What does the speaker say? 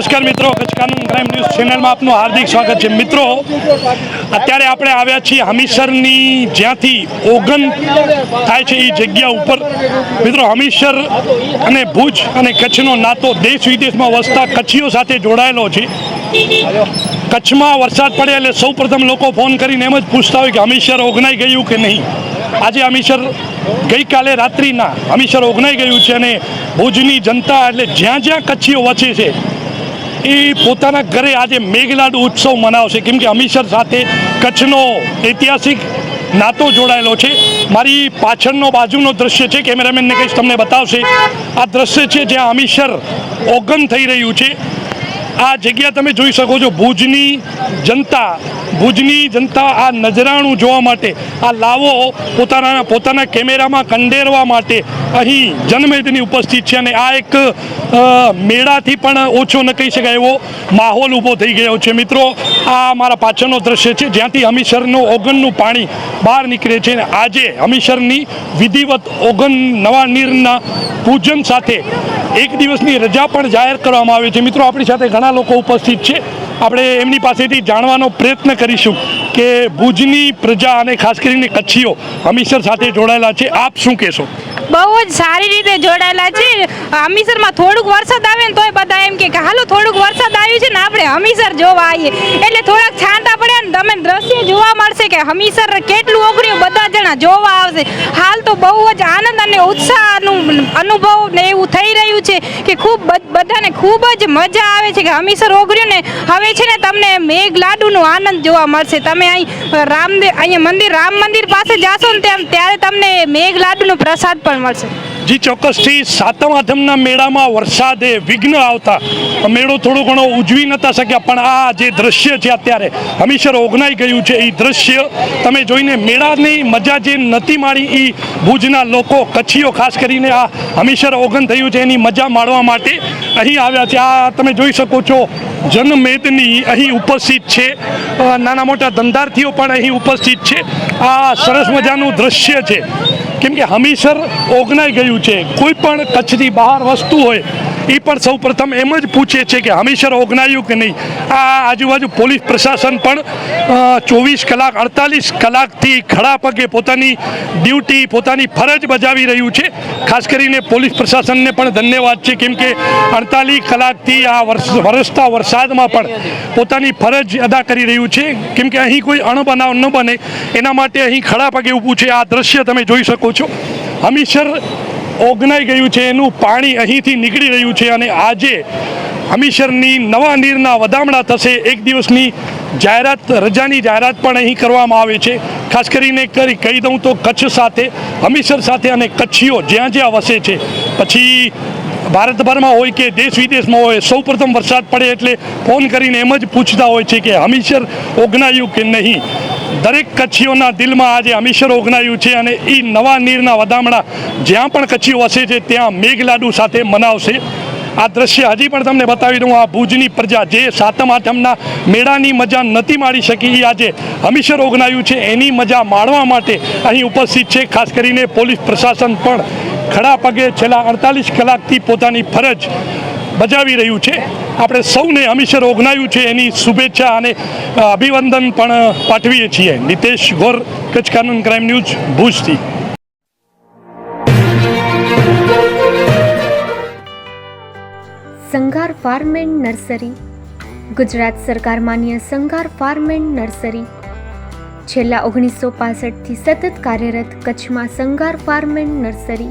નમસ્કાર મિત્રો Kutch crime news ચેનલમાં આપનું હાર્દિક સ્વાગત છે. મિત્રો, અત્યારે આપણે આવ્યા છીએ હમીસરની જ્યાંથી ઓગન થાય છે એ જગ્યા ઉપર. મિત્રો, હમીસર અને ભુજ અને કચ્છનો નાતો દેશ વિદેશમાં વસતા કચ્છીઓ સાથે જોડાયેલો છે. કચ્છમાં વરસાદ પડે એટલે સૌપ્રથમ લોકો ફોન કરીને એમ જ પૂછતા હોય કે હમીસર ઓગનાઈ ગયું કે નહીં? આજે હમીસર ગઈકાલે રાત્રિના હમીસર ઓગનાઈ ગયું છે અને ભુજની જનતા એટલે જ્યાં જ્યાં કચ્છીઓ વચ્ચે છે એ પોતાના ઘરે આજે મેઘલાડુ ઉત્સવ મનાવશે. કેમ કે અમીસર સાથે કચ્છનો ઐતિહાસિક નાતો જોડાયેલો છે. મારી પાછળનો બાજુનો દ્રશ્ય છે. કેમેરામેનને કહીશ તમને બતાવશે. આ દ્રશ્ય છે જ્યાં અમીસર ઓગન થઈ રહ્યું છે. આ જગ્યા તમે જોઈ શકો છો. ભુજની જનતા ભુજની જનતા આ નજરાણું જોવા માટે, આ લાવો પોતાના પોતાના કેમેરામાં કંડેરવા માટે અહીં જનમેદની ઉપસ્થિત છે અને આ એક મેળાથી પણ ઓછો ન કહી શકાય એવો માહોલ ઊભો થઈ ગયો છે. મિત્રો, આ મારા પાછળનો દ્રશ્ય છે. જ્યાંથી હમીસરનું ઓગનનું પાણી બહાર નીકળે છે અને આજે હમીસરની વિધિવત ઓગન નવા નીરના પૂજન સાથે એક દિવસની રજા પણ જાહેર કરવામાં આવી છે. મિત્રો, આપણી સાથે ઘણા લોકો ઉપસ્થિત છે. આપણે એમની પાસેથી જાણવાનો પ્રયત્ન કરીશું કે ભુજની પ્રજા અને ખાસ કરીને કચ્છીઓ હમીસર સાથે જોડાયેલા છે. આપ શું કહેશો? બહુ જ સારી રીતે જોડાયેલા છે. હમીસરમાં થોડુંક વરસાદ આવે ને તોય બધા એમ કે હાલો થોડુંક વરસાદ આવ્યું છે ને આપણે હમીસર જોવા આવીએ. એટલે થોડાક છાંટા પડ્યા ને તમે દ્રશ્ય જોવા મળશે કે હમીસર કેટલું ઓગળ્યું બધા જણા જોવા આવશે. હાલ તો બહુ જ આનંદ અને ઉત્સાહનું અનુભવ ને એવું થઈ રહ્યું છે કે ખૂબ બધાને ખૂબ જ મજા આવે છે કે હમીસર ઓગળ્યું ને હવે છે ને તમને મેઘ લાડુનો આનંદ જોવા મળશે. તમે અહીં રામદેવ અહીંયા મંદિર, રામ મંદિર પાસે જાશો ને તેમ ત્યારે તમને મેઘ લાડુનો પ્રસાદ પણ મળશે જી, ચોક્કસથી સાતમ આઠમના મેળામાં વરસાદે વિઘ્ન આવતા. મેળો થોડો ઘણો ઉજવી નતા શક્યા, પણ આ જે દ્રશ્ય છે અત્યારે હમીસર ઓગનાઈ ગયું છે. એ દ્રશ્ય તમે જોઈને મેળાની મજા જે નથી માણી એ ભુજના લોકો, કચ્છીઓ, ખાસ કરીને આ હમીસર ઓગન થયું છે, એની મજા માણવા માટે અહીં આવ્યા છે. આ તમે જોઈ શકો છો, જનમેદની અહીં ઉપસ્થિત છે. નાના મોટા ધંધાર્થીઓ પણ અહીં ઉપસ્થિત છે. આ સરસ મજાનું દ્રશ્ય છે. કેમ કે હમીસર ઓગનાઈ ગયું છે. કોઈ પણ કચ્છથી બહાર વસ્તુ હોય એ પણ સૌ પ્રથમ એમ જ પૂછે છે કે હમીસર ઓગનાયું કે નહીં? આ આજુબાજુ પોલીસ પ્રશાસન પણ ચોવીસ કલાક, અડતાલીસ કલાકથી ખડા પગે પોતાની ડ્યુટી, પોતાની ફરજ બજાવી રહ્યું છે. ખાસ કરીને પોલીસ પ્રશાસનને પણ ધન્યવાદ છે, કેમ કે અડતાલીસ કલાકથી આ વરસતા વરસાદમાં પણ પોતાની ફરજ અદા કરી રહ્યું છે. કેમ કે અહીં કોઈ અણબનાવ ન બને. એના માટે અહીં ખડા પગે ઊભું છે. આ દ્રશ્ય તમે જોઈ શકો છો. હમીરસર ઓગનાઈ ગયું છે, એનું પાણી અહીંથી નીકળી રહ્યું છે અને આજે હમીસરની નવા નીરના વધામણા થશે. એક દિવસની જાહેરાત, રજાની જાહેરાત પણ અહીં કરવામાં આવે છે. ખાસ કરીને કરી, કહી દઉં તો કચ્છ સાથે, હમીસર સાથે અને કચ્છીઓ જ્યાં જ્યાં વસે છે. પછી ભારતભરમાં હોય કે દેશ વિદેશમાં હોય સૌ પ્રથમ વરસાદ પડે એટલે ફોન કરીને એમ જ પૂછતા હોય છે કે હમીસર ઓગનાયું કે નહીં? દરેક કચ્છીઓના દિલમાં આજે હમીસર ઓગનાયું છે અને એ નવા નીરના વધામણા જ્યાં પણ કચ્છીઓ વસે છે, ત્યાં મેઘલાડુ સાથે મનાવશે. આ દ્રશ્ય હજી પણ તમને બતાવી દઉં, આ ભુજની પ્રજા જે સાતમ આઠમના મેળાની મજા નથી માણી શકી એ આજે હમીસર ઓગનાયું છે. એની મજા માણવા માટે અહીં ઉપસ્થિત છે, ખાસ કરીને પોલીસ પ્રશાસન પણ. ખડા પગે છેલ્લા અડતાલીસ કલાકથી પોતાની ફરજ બજાવી રહ્યું છે. આપણે સૌને હમીરસર ઓગનાયું છે એની શુભેચ્છા અને અભિવંદન પણ પાઠવીએ છીએ. નિતેશ ગોર કચ્છ કાનૂન ક્રાઇમ ન્યૂઝ, ભુજથી. Sanghar farm and nursery. Gujarat સરકાર માન્ય સંઘાર ફાર્મ એન્ડ નર્સરી. છેલ્લા ઓગણીસો પાસઠથી સતત કાર્યરત કચ્છમાં Sanghar farm and nursery.